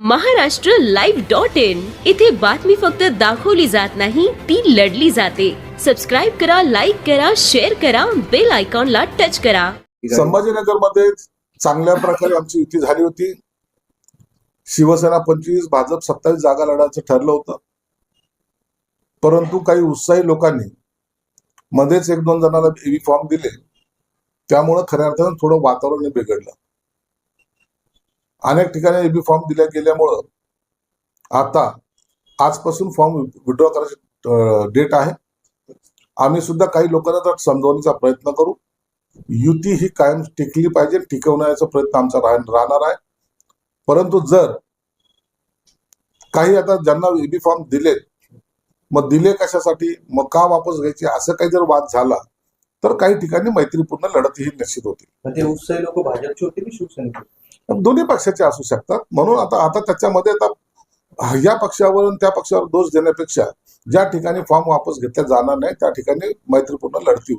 Maharashtra live dot in इथे बातमी फक्त दाखवली जात नाही ती लढली जाते. सबस्क्राईब करा लाईक करा शेअर करा बेल आयकॉनला टच करा. संभाजीनगरमध्ये चांगल्या प्रकारे आमची युती झाली होती. शिवसेना पंचवीस भाजप सत्तावीस जागा लढायचं ठरलं होतं. परंतु काही उत्साही लोकांनी मध्येच एक दोन जणांना फॉर्म दिले. त्यामुळं खऱ्या अर्थानं थोडं वातावरण बिघडलं. अनेक ठिकाणी एबी फॉर्म दिल्या गेल्यामुळं आता आजपासून फॉर्म विड्रॉ करायची डेट आहे. आम्ही सुद्धा काही लोकांना तर समजवण्याचा प्रयत्न करू युती ही कायम टिकली पाहिजे टिकवण्याचा प्रयत्न आमचा राहणार आहे. परंतु जर काही आता ज्यांना ईबी फॉर्म दिले मग दिले कशासाठी मग का वापस घ्यायचे असं काही जर वाद झाला तर काही ठिकाणी मैत्रीपूर्ण लढत ही निश्चित होती. उत्साही लोक भाजपचे होते की शिवसेनेचे दोन्ही पक्षाचे असू शकतात. म्हणून आता आता त्याच्यामध्ये आता या पक्षावर त्या पक्षावर दोष देण्यापेक्षा ज्या ठिकाणी फॉर्म वापस घेतला जाणार नाही त्या ठिकाणी मैत्रीपूर्ण लढती.